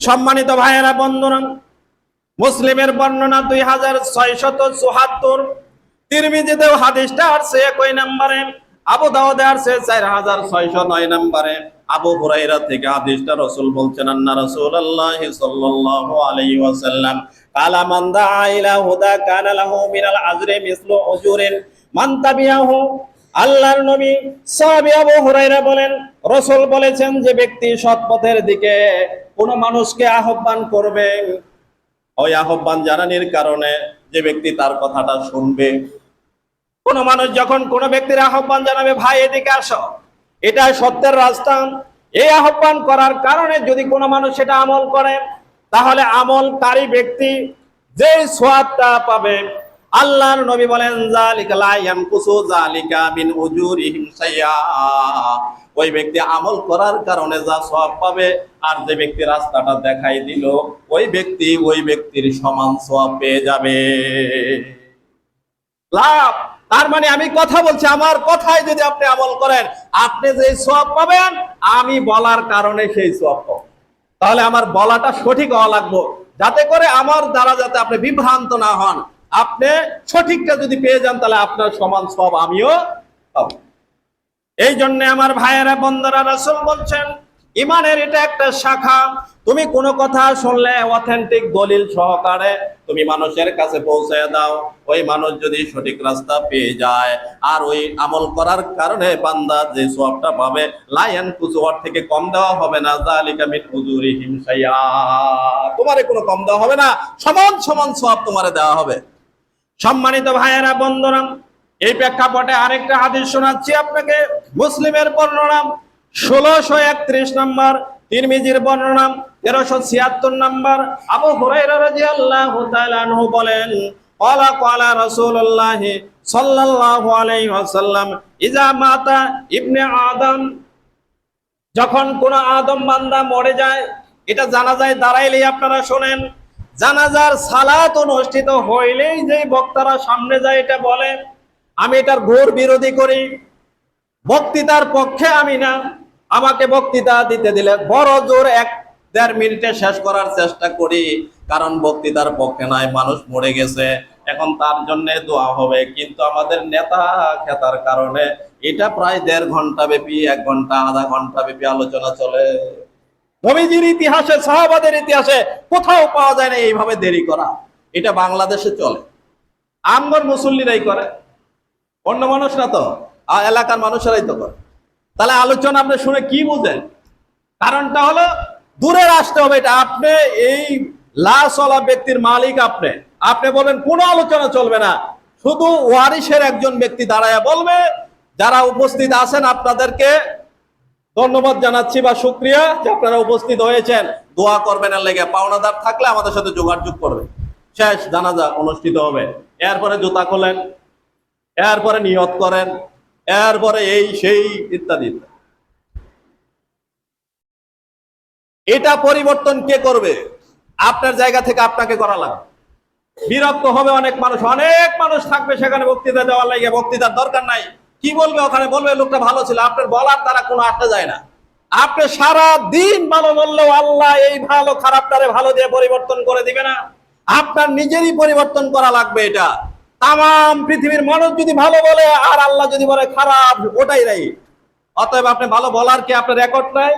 সম্মানিত ভাইয়েরা, বন্ধুরা, মুসলিমের বর্ণনা দুই হাজার ছয় ছয়শত চুহাত্তর তিরমিজিতেও হাদিসটা আসছে একই নম্বরে, আবু দাউদে আসছে চার হাজার ছয়শো নয় নম্বরে। আবু হুরাইরা থেকে হাদিসটা রসুল বলছেন, আন্না রাসূলুল্লাহ সাল্লাল্লাহু আলাইহি ওয়াসাল্লাম কালা মান দাআ ইলা হুদা কানা লাহু মিনাল আজরি মিসলু উজুরিন মান তাবিয়াহু আল্লাহর নবী। সাহাবী আবু হুরাইরা বলেন, রাসূল বলেছেন যে ব্যক্তি সৎ পথের দিকে কোন মানুষকে আহ্বান করবে? ওই আহ্বান জানানির কারণে যে ব্যক্তি তার কথাটা শুনবে। কোন মানুষ যখন কোন ব্যক্তির আহ্বান জানাবে, ভাই, এদিকে আসো। এটা সত্যের রাস্তা এই আহ্বান করার কারণে যদি কোনো মানুষ সেটা আমল করে, তাহলে আমলকারী ব্যক্তি যে সোয়াদটা পাবে আল্লাহর নবী বলেন জালিকা ইয়ানকুসু জালিকা মিন উজুরিহিম শাইয়া ওই ব্যক্তি আমল করার কারণে যা সওয়াব পাবে আর যে ব্যক্তি রাস্তাটা দেখাই দিল, ওই ব্যক্তি ওই ব্যক্তির সমান সওয়াব পেয়ে যাবে। লাভ! তার মানে আমি কথা বলছি, আমার কথায় যদি আপনি আমল করেন, আপনি যে সব পাবেন, আমি বলার কারণে সেই সব পাবেন তাহলে আমার বলাটা সঠিক হওয়া লাগবে। যাতে করে আমার দ্বারা যাতে আপনি বিভ্রান্ত না হন। আপনি সঠিকটা যদি পেয়ে যান, তাহলে আপনার সমান সব আমিও পাবো। এই জন্য আমার ভাইয়েরা, বন্ধুরা, রাসূল বলছেন, ইমানের এটা একটা শাখা। তুমি কোনো কথা শুনলে অথেন্টিক দলিল সহকারে তুমি মানুষের কাছে পৌঁছে দাও। ওই মানুষ যদি সঠিক রাস্তা পেয়ে যায়, আর ওই আমল করার কারণে বান্দা যে সবটা পাবে, লায়ন কুজুয়ার থেকে কম দেওয়া হবে না। জালিকা শাইয়া তোমারে কোনো কম দেওয়া হবে না, সমান সমান সওয়াব তোমারে দেওয়া হবে। সম্মানিত ভাইয়েরা, বন্ধুরা, এই প্রেক্ষাপটে আরেকটা হাদিস শোনাচ্ছি আপনাকে। মুসলিমের বর্ণনা ষোলোশো একত্রিশ নম্বর, তিরমিজির বর্ণনা তেরোশো ছিয়াত্তর নম্বর। আবু হুরাইরাহ বলেন কলা কলা রসুল্লাহ সাল্লাহ আলাইসাল্লাম ইজা মাতা ইবনে আদম। যখন কোন আদম বান্দা মরে যায়, এটা জানা যায়, দাঁড়াইলেই আপনারা শোনেন জানাজার সালাত অনুষ্ঠিত হইলেই যে বক্তারা সামনে যায় এটা বলে আমি এটার ঘোর বিরোধী করি, বক্তৃতার পক্ষে আমি না, আমাকে বক্তৃতা দিতে দিলে বড় জোর এক দেড় মিনিটে শেষ করার চেষ্টা করি, কারণ বক্তৃতার পক্ষে নয়, মানুষ মরে গেছে, এখন তার জন্য দোয়া হবে, কিন্তু আমাদের নেতা খেতার কারণে এটা প্রায় দেড় ঘণ্টা ব্যাপী, এক ঘণ্টা, আধা ঘণ্টা ব্যাপী আলোচনা চলে। নবীজির ইতিহাসে, সাহাবাদের ইতিহাসে কোথাও পাওয়া যায় না এইভাবে দেরি করা। এটা বাংলাদেশে চলে। আমগর মুসল্লিরাই করে। অন্য মানুষরা তো এলাকার মানুষেরাই তো করে। তাহলে আলোচনা আপনি শুনে কি বুঝেন কারণটা হলো, দূরে আসতে হবে এটা। আপনি এই লাশওয়ালা ব্যক্তির মালিক আপনি। আপনি বলেন, কোনো আলোচনা চলবে না। শুধু ওয়ারিশের একজন ব্যক্তি দাঁড়ায় বলবে, যারা উপস্থিত আছেন আপনাদেরকে ধন্যবাদ জানাচ্ছি বা শুক্রিয়া যে আপনারা উপস্থিত হয়েছেন। দোয়া করবেন এর লেগে। পাওনাদার থাকলে আমাদের সাথে যোগাযোগ করবে। শেষ জানাজা অনুষ্ঠিত হবে। এরপরে জুতা খোলেন, এরপরে নিয়ত করেন, এরপরে এই সেই ইত্যাদি ইত্যাদি। এটা পরিবর্তন কে করবে? আপনার জায়গা থেকে আপনাকে করা লাগবে। বিরক্ত হবে অনেক মানুষ। অনেক মানুষ থাকবে সেখানে বক্তৃতা দেওয়ার লাগে। বক্তৃতার দরকার নাই। কি বলবে ওখানে? বলবে, লোকটা ভালো ছিল। আপনার বলার দ্বারা কোনো আসতে যায় না। আপনি সারা দিন ভালো বললেও আল্লাহ এই ভালো খারাপটারে ভালো দিয়ে পরিবর্তন করে দিবে না। আপনার নিজেরই পরিবর্তন করা লাগবে এটা। তাম পৃথিবীর মানুষ যদি ভালো বলে, আর আল্লাহ যদি বলে, খারাপ, ওটাই নাই অতএব আপনি ভালো বলার কি আপনার রেকর্ড নাই?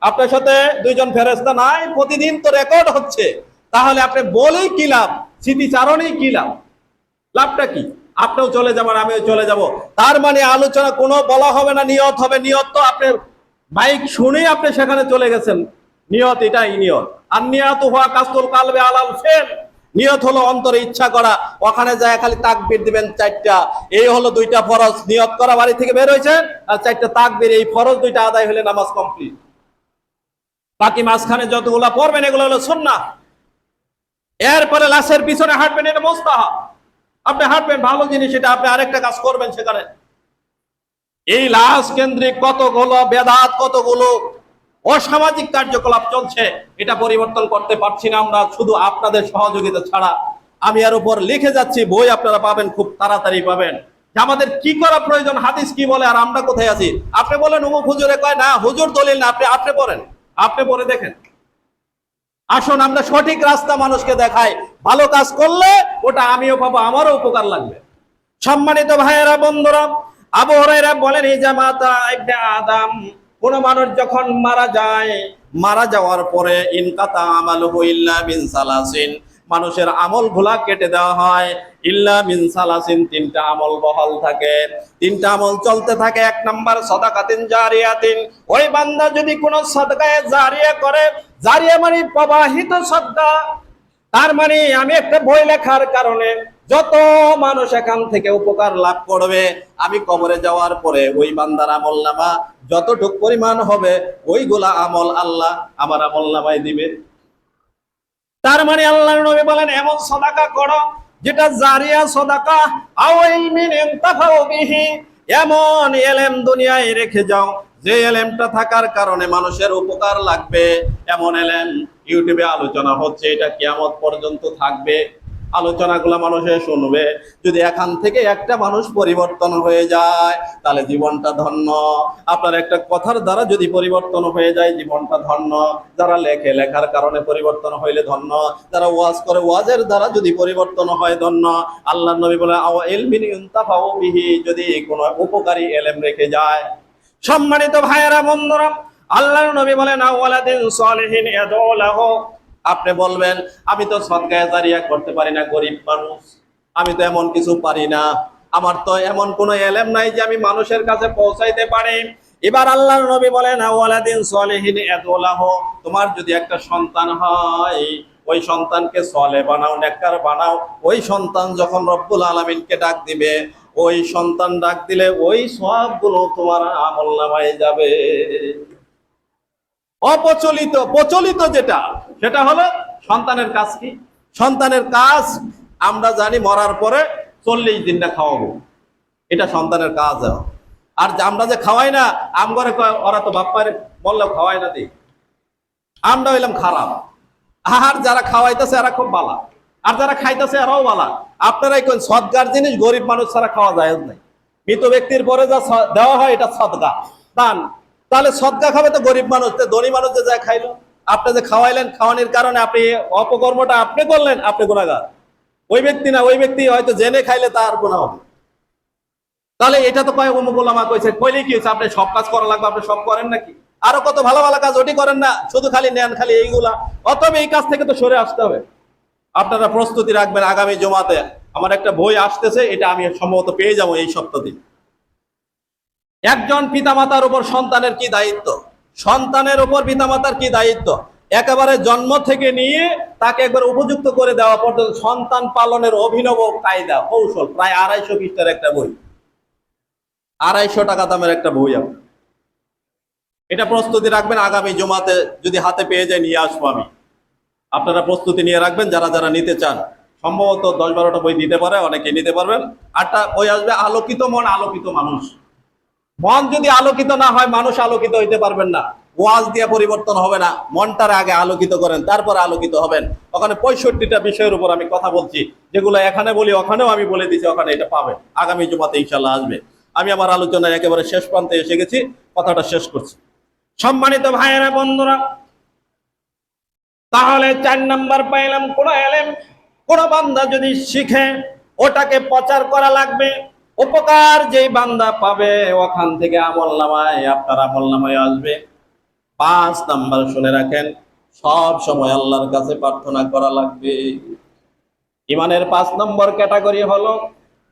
আপনার সাথে দুইজন ফেরেস্তা নাই, প্রতিদিন তো রেকর্ড হচ্ছে। তাহলে আপনি বলেই কি লাভ? স্মৃতিচারণেই কি লাভ? লাভটা কি? আপনিও চলে যাবেন, আমিও চলে যাব। তার মানে আলোচনা কোনো বলা হবে না, নিয়ত হবে। নিয়ত তো আপনি মাইক শুনেই আপনি সেখানে চলে গেছেন। নিয়ত এটাই নিয়ত। আর নিয়ত হওয়া কাস্তুল কালবে আলাল ফেল। নিয়ত হলো অন্তরে ইচ্ছা করা। ওখানে যায় খালি তাকবির দিবেন চারটা। এই হলো দুইটা ফরজ। নিয়ত করা বাড়ি থেকে বের হয়েছেন আর চারটা তাকবির। এই ফরজ দুইটা আদায় হলে নামাজ কমপ্লিট। বাকি মাঝখানে যতগুলা পড়বেন, এগুলো হলো সুন্নাহ। এরপরে লাশের পিছনে হাঁটবেন, এটা মোস্তাহাব। আপনি হাঁটবেন, ভালো জিনিস সেটা আপনি আরেকটা কাজ করবেন সেখানে। এই লাশ কেন্দ্রিক কতগুলো বেদাত, কতগুলো অসামাজিক কার্যকলাপ চলছে, এটা পরিবর্তন করতে পারছি না আমরা, শুধু আপনাদের সহযোগিতা ছাড়া। আমি এর উপর লিখে যাচ্ছি, বই আপনারা পাবেন, খুব তাড়াতাড়ি পাবেন। যে আমাদের কি করা প্রয়োজন, হাদিস কি বলে, আর আমরা কোথায় আছি? আপনি বলেন অমুক হুজুরে কয়, না, হুজুর দলিল না, আপনি আপনি পড়েন। আপনি পড়ে দেখেন। আসুন, আমরা সঠিক রাস্তা মানুষকে দেখাই। ভালো কাজ করলে ওটা আমিও পাবো, আমারও উপকার লাগবে। সম্মানিত ভাইয়েরা, বন্ধুরা, আবু হুরায়রা বলেন, এই জামাতা ইবনে আদম, কোন মানুষ যখন মারা যায়, মারা যাওয়ার পরে ইনকাতা আমালুহু ইল্লা বিন সালাসিন। মানুষের আমল ভোলা কেটে দেওয়া হয়। ইল্লা মিন সালাসিন, তিনটা আমল বহাল থাকে। তিনটা আমল চলতে থাকে, এক নাম্বার সদাকাতিন জারিয়াতিন। ওই বান্দা যদি কোনো সদকায়ে জারিয়া করে, জারিয়া মানে প্রবাহিত সদকা তার মানে আমি একটা বই লেখার কারণে যত মানুষ এখান থেকে উপকার লাভ করবে, আমি কবরে যাওয়ার পরে ওই বান্দার আমল নামা যতটুক পরিমাণ হবে, ওইগুলা আমল আল্লাহ আমার আমল নামায় দিবে। তার মানে আল্লাহ নবী বলেন, এমন সদাকা করো যেটা জারিয়া সদাকা। আও ইলমিন ইনতাফাউ বিহি। এমন এলেম দুনিয়ায় রেখে যাও, যে এলেমটা থাকার কারণে মানুষের উপকার লাগবে। এমন এলেম ইউটিউবে আলোচনা হচ্ছে, এটা কিয়ামত পর্যন্ত থাকবে। আলোচনাগুলো মানুষে শুনবে। যদি এখান থেকে একটা মানুষ পরিবর্তন হয়ে যায়, তাহলে জীবনটা ধন্য। আপনার একটা কথার দ্বারা যদি পরিবর্তন হয়ে যায়, জীবনটা ধন্য। যারা লেখে, লেখার কারণে পরিবর্তন হইলে ধন্য। যারা ওয়াজ করে, ওয়াজের দ্বারা যদি পরিবর্তন হয়, ধন্য। আল্লাহ নবী বলে, আও বিহি? যদি কোনো উপকারী এলেম রেখে যায়। সম্মানিত ভাইয়েরা, বন্ধুরা, আল্লাহর নবী বলেন লাহু। আপনি বলবেন, আমি তো সদকায়ে জারিয়া করতে পারি না, গরিব মানুষ। আমি তো এমন কিছু পারি না। আমার তো এমন কোনো এলেম নাই যে আমি মানুষের কাছে পৌঁছাইতে পারি। এবার আল্লাহর নবী বলেন, আওয়ালাদিন সলিহিন ইয়াদউ তোমার যদি একটা সন্তান হয়, ওই সন্তানকে সলে বানাও, নেককার বানাও। ওই সন্তান যখন রব্বুল আলামিনকে ডাক দিবে, ওই সন্তান ডাক দিলে ওই সবগুলো তোমার আমল নামায় যাবে। অপ্রচলিত, প্রচলিত যেটা, সেটা হলো সন্তানের কাজ কি? সন্তানের কাজ, আমরা জানি মরার পরে চল্লিশ দিনটা খাওয়াবো। এটা সন্তানের কাজ। আর আমরা যে খাওয়াই না, আম করে ওরা তো বাপ্পারে বললেও খাওয়াই না দিই আমরা হইলাম খারাপ। আর যারা খাওয়াইতেছে, এরা খুব বালা। আর যারা খাইতেছে, এরাও বালা। আপনারাই কোন সদগার জিনিস, গরিব মানুষ ছাড়া খাওয়া যায় নাই। মৃত ব্যক্তির পরে যা দেওয়া হয়, এটা সদগা দান। তাহলে সদগা খাবে তো গরিব মানুষ ধনী মানুষ যে যা খাইলো। আপনি যে খাওয়াইলেন খাওয়ানোর কারণে আপনি অপকর্মটা আপনি করলেন, আপনি গুণাগার ওই ব্যক্তি না, ওই ব্যক্তি হয়তো জেনে খাইলে তার গুণা হবে। তাহলে এটা তো কয় ওলামা কইছে কইলে কি হয়েছে? আপনি সব কাজ করা লাগবে, আপনি সব করেন নাকি? আরও কত ভালো ভালো কাজ ওটি করেন না, শুধু খালি নেন খালি এইগুলা। অতএব এই কাজ থেকে তো সরে আসতে হবে। আপনারা প্রস্তুতি রাখবেন আগামী জমাতে। আমার একটা বই আসতেছে, এটা আমি সম্ভবত পেয়ে যাব এই সপ্তাহে একজন পিতামাতার উপর সন্তানের কি দায়িত্ব? সন্তানের উপর পিতামাতার কি দায়িত্ব? একেবারে জন্ম থেকে নিয়ে তাকে একবার উপযুক্ত করে দেওয়া পর্যন্ত সন্তান পালনের অভিনব কায়দা, কৌশল, প্রায় আড়াইশো পৃষ্ঠার একটা বই। আড়াইশো টাকা দামের একটা বই আপনার এটা প্রস্তুতি রাখবেন, আগামী জমাতে যদি হাতে পেয়ে যায় নিয়ে আসব আমি। আপনারা প্রস্তুতি নিয়ে রাখবেন, যারা যারা নিতে চান। সম্ভবত দশ বারোটা বই দিতে পারে অনেকে নিতে পারবেন। আটটা বই আসবে, আলোকিত মন, আলোকিত মানুষ। মন যদি আলোকিত না হয়, মানুষ আলোকিত হইতে পারবেন না। ওয়াজ দিয়ে পরিবর্তন হবে না, মনটার আগে আলোকিত করেন, তারপরে আলোকিত হবেন। ওখানে পঁয়ষট্টিটা বিষয়ের উপর আমি কথা বলছি, যেগুলো এখানে বলি, ওখানেও আমি বলে দিচ্ছি ওখানে এটা পাবেন। আগামী জুমাতে ইনশাল্লাহ আসবে। আমি আমার আলোচনায় একেবারে শেষ প্রান্তে এসে গেছি, কথাটা শেষ করছি। সম্মানিত ভাইয়েরা, বন্ধুরা, তাহলে চার নাম্বার পাইলাম, কোন এলেম, কোন বান্দা যদি শিখে, ওটাকে প্রচার করা লাগবে। উপকার যেই বান্দা পাবে, ওখান থেকে আমল নামায়, আপনার আমল নামায় আসবে। পাঁচ নাম্বার শুনে রাখেন, সব সময় আল্লাহর কাছে প্রার্থনা করা লাগবে। ইমানের পাঁচ নম্বর ক্যাটাগরি হলো,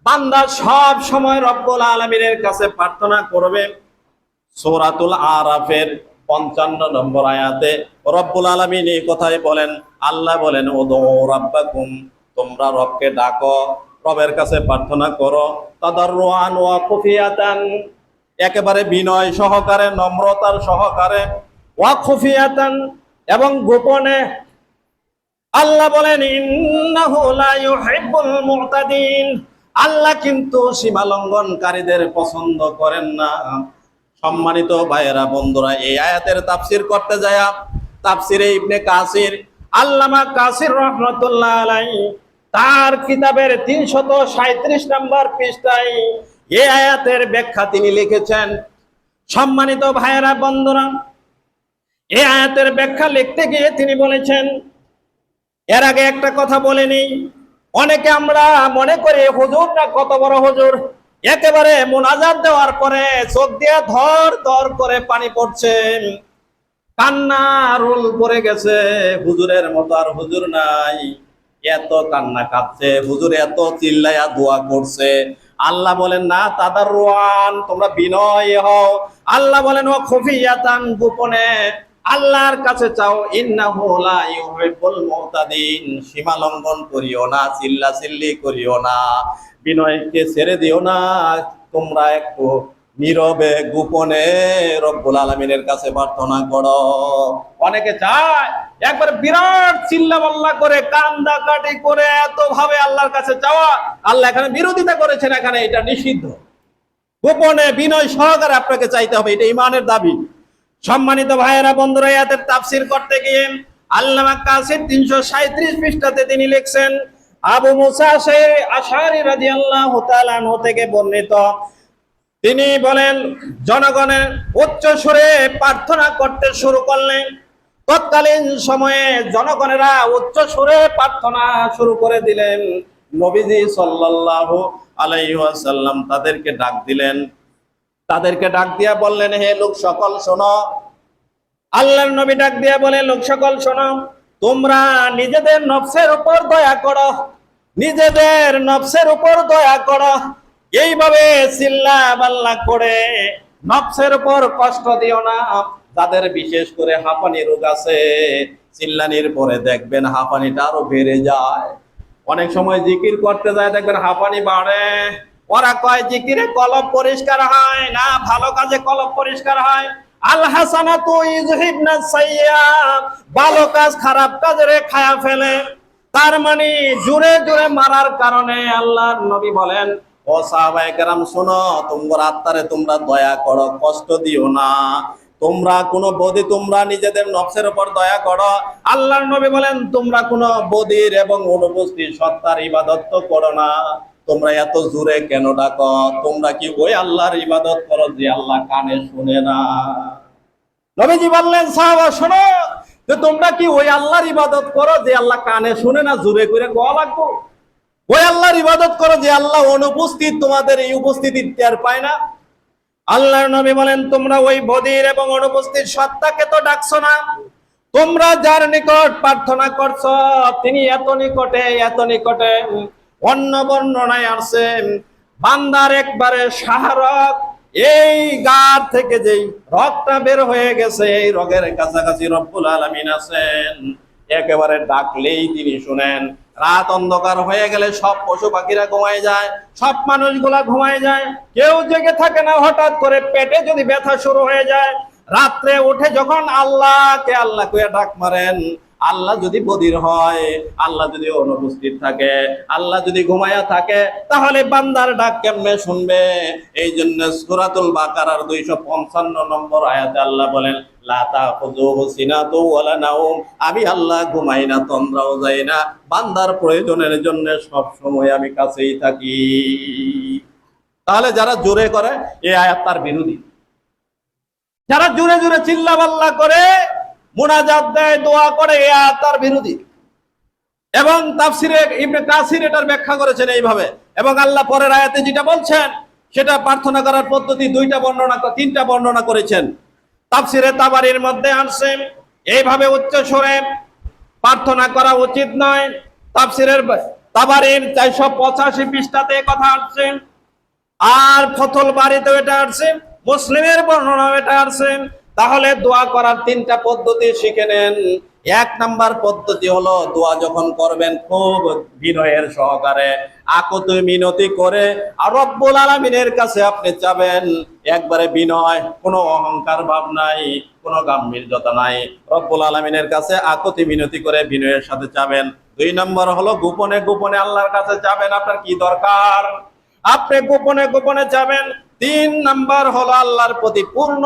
বান্দা সব সময় রব্বুল আলমিনের কাছে প্রার্থনা করবে। সূরাতুল আরাফের পঞ্চান্ন নম্বর আয়াতে রব্বুল আলমিন এই কথাই বলেন, আল্লাহ বলেন ও দো রাব্বাকুম, তোমরা রবকে ডাকো রবের কাছে প্রার্থনা করো। তাদাররুআন ওয়া খুফিয়াতান, একেবারে বিনয় সহকারে, নম্রতার সহকারে। ওয়া খুফিয়াতান, এবং গোপনে আল্লাহ বলেন, ইন্নাহু লা ইউহিব্বুল মুতাদিন। আল্লাহ কিন্তু সীমা লঙ্ঘনকারীদের পছন্দ করেন না। সম্মানিত ভাইয়েরা, বন্ধুরা, এই আয়াতের তাফসির করতে যায়, তাফসিরে ইবনে কাসির, আল্লামা কাসির রহমতুল্লাহ আলাইহি তার কিতাবের তিনশত সাঁত্রিশ নম্বর পৃষ্ঠায় এ আয়াতের ব্যাখ্যা তিনি লিখেছেন। সম্মানিত ভাইয়েরা, বন্ধুরা, এ আয়াতের ব্যাখ্যা লিখতে গিয়ে তিনি বলেছেন, এর আগে একটা কথা বলেনি অনেকে আমরা মনে করি হুজুরটা কত বড় হুজুর? একেবারে মোনাজাত দেওয়ার পরে চোখ দিয়ে ধর ধর করে পানি পড়ছে। কান্না রোল পড়ে গেছে। হুজুরের মতো আর হুজুর নাই। এত কান্না কাঁদছে, হুজুর এত চিল্লাইয়া দোয়া করছে। আল্লাহ বলেন, না তাদার রোয়ান তোমরা বিনয় হও। আল্লাহ বলেন, ও খফিয়াতান গোপনে, আল্লাহর কাছে চাও সীমা লঙ্ঘন করিও না চিল্লা চিল্লি করিও না। বিনয়কে ছেড়ে দিও না, তোমরা একটু নীরবে গোপনে রব্বুল আলমিনের কাছে প্রার্থনা করো। অনেকে চায় একবার বিরাট চিল্লা পাল্লা করে কান্দা কাটি করে এত ভাবে আল্লাহর কাছে চাওয়া। আল্লাহ এখানে বিরোধিতা করেছেন, এখানে এটা নিষিদ্ধ। গোপনে বিনয় সহকারে আপনাকে চাইতে হবে, এটা ইমানের দাবি। সম্মানিত ভাইয়েরা, বন্ধুরা ইয়াতের তাফসির করতে গিয়ে আল্লামা কাসির তিনশো সাঁত্রিশ পৃষ্ঠাতে তিনি লিখছেন, আবু মুসা আশারি রাদিয়াল্লাহু তাআলা থেকে বর্ণিত তিনি বলেন, জনগণের উচ্চ সুরে প্রার্থনা করতে শুরু করলেন তৎকালীন সময়ে জনগণেরা উচ্চ সুরে প্রার্থনা শুরু করে দিলেন। নবীজি সাল্লাল্লাহু আলাইহি ওয়াসাল্লাম তাদেরকে ডাক দিলেন। তাদেরকে ডাক দিয়া বললেন, হে লোক, সকল শোনো। আল্লাহর নবী ডাক দিয়া বলে, লোক, সকল শোনো, তোমরা নিজেদের নফসের উপর দয়া করো। নিজেদের নফসের উপর দয়া করো। এইভাবে চিল্লা বাল্লা করে নফসের উপর কষ্ট দিও না। তাদের বিশেষ করে হাঁপানি রোগ আছে, চিল্লানির পরে দেখবেন হাঁপানিটা আরও বেড়ে যায়। অনেক সময় জিকির করতে যায়, দেখবেন হাঁপানি বাড়ে। ওরা কয়, জিকিরে কলব পরিষ্কার হয় না, ভালো কাজে কলব পরিষ্কার হয়। আল হাসানাতু ইযহিবনা সাইয়্যা ভালো কাজ, খারাপ কাজে খায়া ফেলে। তার মানে জুড়ে জুড়ে মারার কারণে আল্লাহর নবী বলেন ও সাহাবায়ে শোনো, তোমরা আত্মারে তোমরা দয়া করো, কষ্ট দিও না। তোমরা কোনো বদি তোমরা নিজেদের নফসের উপর দয়া করো। আল্লাহর নবী বলেন, তোমরা কোনো বদির এবং অনুপস্থিত সত্তার ইবাদত করো না। তোমরা এত জোরে কেন ডাকো? তোমরা কি ওই আল্লাহর ইবাদত করো যে আল্লাহ কানে শুনে না? নবীজি বললেন, সাহাবা, শোনো, যে তোমরা কি ওই আল্লাহর ইবাদত করো যে আল্লাহ কানে শুনে না? জোরে করে গোয়া লাগবো। ওই আল্লাহর ইবাদত করো যে আল্লাহ অনুপস্থিত তোমাদের এই উপস্থিতি আর পায় না। আল্লাহর নবী বলেন, তোমরা ওই বদির এবং অনুপস্থিত সত্তাকে তো ডাকছো না। তোমরা যার নিকট প্রার্থনা করছ, তিনি এত নিকটে এত নিকটে অন্য বর্ণনায় আসছে, বান্দার একবারে সাহারক এই গার থেকে যেই রগটা বের হয়ে গেছে, এই রগের কাছাকাছি রব্বুল আলামিন আছেন। একেবারে ডাকলেই তিনি শুনেন। রাত অন্ধকার হয়ে গেলে সব পশু পাখিরা ঘুমায় যায়, সব মানুষগুলা ঘুমায় যায়। কেউ জেগে থাকে না হঠাৎ করে, পেটে যদি ব্যথা শুরু হয়ে যায়। রাত্রে উঠে যখন আল্লাহকে আল্লাহ কইয়া ডাক মারেন, আল্লাহ যদি বদির হয়, আল্লাহ যদি অনুপস্থিত থাকে, আল্লাহ যদি ঘুমায়া থাকে, তাহলে বান্দার ডাক কেমনে শুনবে? এই জন্য সুরাতুল বাকারার দুইশো পঞ্চান্ন নম্বর আয়াতে আল্লাহ বলেন আমি আল্লাহ ঘুমাই না, তন্দ্রাও যাই না। বান্দার প্রয়োজনের জন্য সব সময় আমি কাছেই থাকি। তাহলে যারা জোরে করে, এ আয়াত তার বিরোধী। যারা জোরে জোরে চিল্লা পাল্লা করে, মোনাজাত দেয়, দোয়া করে, এ আয়াত তার বিরোধী। এবং তাফসিরে ইবনে কাসির এটার ব্যাখ্যা করেছেন এইভাবে। এবং আল্লাহ পরের আয়াতে যেটা বলছেন, সেটা প্রার্থনা করার পদ্ধতি দুইটা বর্ণনা, তিনটা বর্ণনা করেছেন। তাফসিরে তাবারির মধ্যে আসছেন এইভাবে উচ্চ স্বরে প্রার্থনা করা উচিত নয়। তাফসিরের তাবারির চারশো পঁচাশি পৃষ্ঠাতে কথা আসছে। আর ফতল বাড়িতে এটা আসছে, মুসলিমের বর্ণনা এটা আসছে। তাহলে দোয়া করার তিনটা পদ্ধতি শিখে নেন। এক নাম্বার পদ্ধতি হলো দোয়া যখন করবেন, খুব বিনয়ের সহকারে। আকত মিনতি করে, আর রব্বুল আলমিনের কাছে আপনি চাবেন, একবারে বিনয়, কোনো অহংকার ভাব নাই, কোনো গাম্ভীর্যতা নাই। রব্বুল আলমিনের কাছে আকতি মিনতি করে বিনয়ের সাথে চাবেন। দুই নম্বর হলো গোপনে গোপনে আল্লাহর কাছে যাবেন আপনার কি দরকার? আপনি গোপনে গোপনে যাবেন তিন নাম্বার হলো আল্লাহর প্রতি পূর্ণ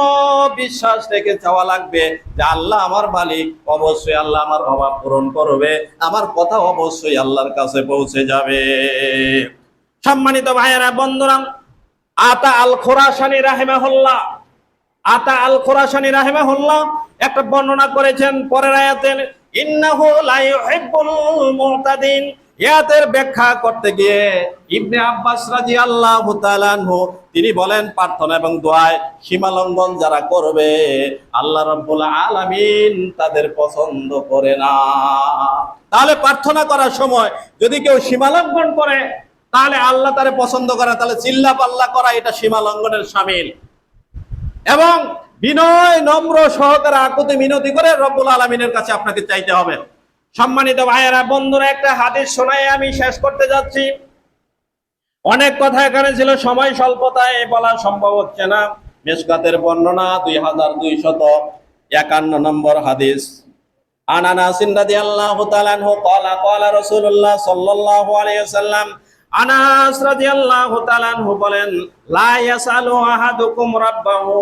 বিশ্বাস রেখে চাওয়া লাগবে যে আল্লাহ আমার মালিক, অবশ্যই আল্লাহ আমার অভাব পূরণ করবে, আমার কথা অবশ্যই আল্লাহর কাছে পৌঁছে যাবে। সম্মানিত ভাইয়েরা, বন্ধুরা, আতা আল খোরাসানি রাহেমাহুল্লাহ, আতা আল খোরাসানি রাহেমাহুল্লাহ একটা বর্ণনা করেছেন পরের আয়াতের ইন্নাহু লা ইউহিব্বুল মুতাদিন ইয়াতের ব্যাখ্যা করতে গিয়ে ইবনে আব্বাস তাআলা আনহু, তিনি বলেন প্রার্থনা এবং দোয়ায় সীমা লঙ্ঘন যারা করবে, আল্লাহ রাব্বুল আলামিন তাদের পছন্দ করে না। তাহলে প্রার্থনা করার সময় যদি কেউ সীমা লঙ্ঘন করে, তাহলে আল্লাহ তারে পছন্দ করে তাহলে চিল্লা পাল্লা করা এটা সীমা লঙ্ঘনের সামিল। এবং বিনয়, নম্র সহকারে আকুতি মিনতি করে রব্বুল আলমিনের কাছে আপনাকে চাইতে হবে। সম্মানিত ভাইয়েরা বন্ধুরা একটা হাদিস শোনায় আমি শেষ করতে যাচ্ছি অনেক কথা এখানে ছিল সময় স্বল্পতায় বলা সম্ভব হচ্ছে না মেসকাতের বর্ণনা দুই হাজার দুইশত একান্ন নম্বর হাদিস عن انس رضي الله تعالى عنه قال قال رسول الله صلى الله عليه وسلم আনাস রাদিয়াল্লাহু তাআলা আনহু বলেন লা ইয়াসালু আহাদুকুম রাব্বাহু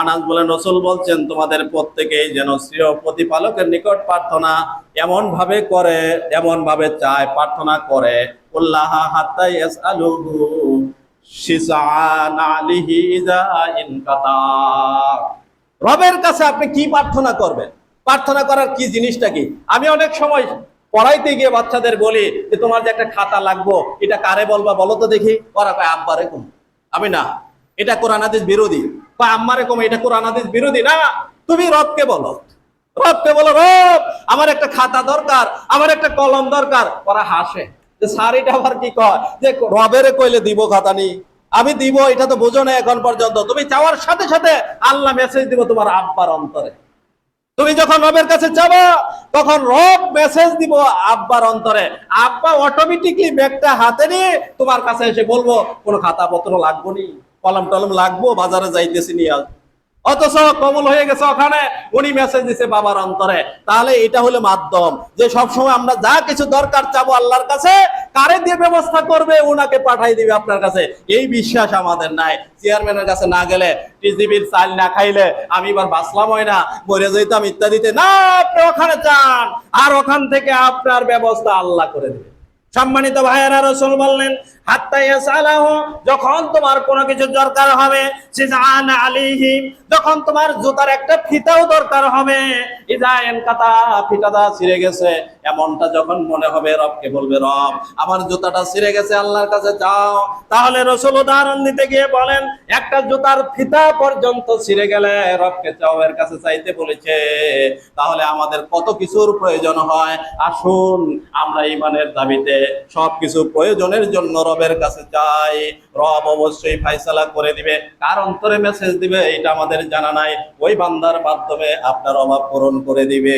আনাস বলেন, রাসূল বলছেন, তোমাদের প্রত্যেকেই যেন শ্রেয় প্রতিপালকের নিকট প্রার্থনা এমন ভাবে করে এমন ভাবে চায়, প্রার্থনা করে। কুল্লাহা হাত্তা রবের কাছে আপনি কি প্রার্থনা করবেন? প্রার্থনা করার কি জিনিসটা কি? আমি অনেক সময় পড়াইতে গিয়ে বাচ্চাদের বলি যে, তোমার যে একটা খাতা লাগবো, এটা কারে বলবা বলো তো দেখি। ওরা কয়, আব্বা রেকম আমি না। এটা কোরআন হাদিস বিরোধী। কয় আম্মা রেকম এটা কোরআন হাদিস বিরোধী না। তুমি রবকে বলো। রবকে বলো, রব, আমার একটা খাতা দরকার, আমার একটা কলম দরকার। ওরা হাসে। যে স্যার এটা আবার কি কয়? যে রবের কইলে দিব খাতা নি। আমি দিব, এটা তো বোঝো না এখন পর্যন্ত। তুমি চাওয়ার সাথে সাথে আল্লাহ মেসেজ দিব তোমার আব্বার অন্তরে। তুমি যখন রবের কাছে যাব, তখন রব মেসেজ দিব আব্বার অন্তরে। আব্বা অটোমেটিকলি ব্যাগটা হাতে নিয়ে তোমার কাছে এসে বলব, কোনো খাতা পত্র লাগবো নি। কলম টলম লাগবো, বাজারে যাইতেছি নিয়ে আসব। অথচ কবল হয়ে গেছে ওখানে, উনি মেসেজ দিছে বাবার অন্তরে। তাহলে এটা হলো মাধ্যম। যে সবসময় আমরা যা কিছু দরকার চাবো আল্লাহর কাছে, কারে দিয়ে ব্যবস্থা করবে ওনাকে পাঠাই দিবে আপনার কাছে। এই বিশ্বাস আমাদের নাই। চেয়ারম্যানের কাছে না গেলে টিজিবির চাল না খাইলে আমি এবার বাঁচলাম হয় না, মরে যেতাম ইত্যাদিতে। না, আপনি ওখানে যান। আর ওখান থেকে আপনার ব্যবস্থা আল্লাহ করে দিবে। সম্মানিত ভাইয়েরা, রসুল বললেন যখন তোমার কোনো কিছু দরকার হবে যখন তোমার জুতার একটা ফিতাও দরকার হবে ফিতাটা ছিঁড়ে গেছে এমনটা যখন মনে হবে, রবকে বলবে, রব, আমার জুতাটা ছিঁড়ে গেছে, আল্লাহর কাছে যাও। তাহলে রসুল উদাহরণ দিতে গিয়ে বলেন, একটা জুতার ফিতা পর্যন্ত ছিঁড়ে গেলে রবকে চাও এর কাছে চাইতে বলেছে। তাহলে আমাদের কত কিছুর প্রয়োজন হয়? আসুন, আমরা ইমানের দাবিতে সবকিছু প্রয়োজনের জন্য রবের কাছে চাই রব অবশ্যই ফাইসালা করে দিবে, কার অন্তরে মেসেজ দিবে, এটা আমাদের জানা নাই। ওই বান্দার মাধ্যমে আপনার অভাব পূরণ করে দিবে।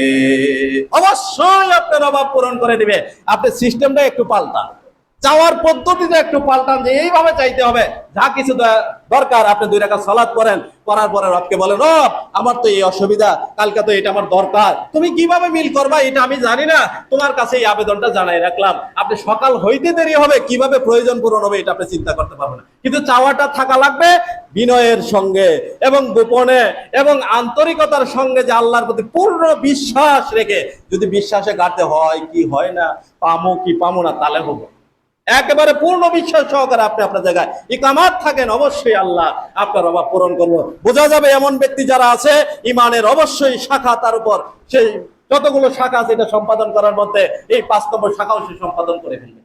অবশ্যই আপনার অভাব পূরণ করে দিবে। আপনি সিস্টেমটা একটু পাল্টান। চাওয়ার পদ্ধতিটা একটু পাল্টান যে এইভাবে চাইতে হবে। যা কিছু দরকার, আপনি দুই টাকা সলাদ করেন, করার পরে রবকে বলেন, রব, আমার তো এই অসুবিধা, কালকে তো এটা আমার দরকার। তুমি কীভাবে মিল করবা এটা আমি জানি না। তোমার কাছে এই আবেদনটা জানাই রাখলাম। আপনি সকাল হইতে দেরি হবে, কীভাবে প্রয়োজন পূরণ হবে এটা আপনি চিন্তা করতে পারবেন না। কিন্তু চাওয়াটা থাকা লাগবে বিনয়ের সঙ্গে এবং গোপনে এবং আন্তরিকতার সঙ্গে যে আল্লাহর প্রতি পূর্ণ বিশ্বাস রেখে। যদি বিশ্বাসে গাতে হয়, কি হয় না, পামো কি পামো না, তাহলে হব। একেবারে পূর্ণ বিশ্বাস সহকারে আপনি আপনার জায়গায় ইকামাত থাকেন, অবশ্যই আল্লাহ আপনার অভাব পূরণ করব। বোঝা যাবে এমন ব্যক্তি যারা আছে, ইমানের অবশ্যই শাখা তার উপর। সেই যতগুলো শাখা আছে এটা সম্পাদন করার মধ্যে এই পাঁচ নম্বর শাখাও সে সম্পাদন করে ফেলবে।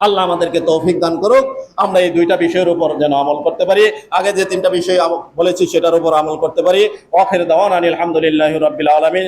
আল্লাহ আমাদেরকে তৌফিক দান করুক। আমরা এই দুইটা বিষয়ের উপর যেন আমল করতে পারি। আগে যে তিনটা বিষয় বলেছি, সেটার উপর আমল করতে পারি। অখের দাওয়ান আলহামদুলিল্লাহ রবিল আলমিন।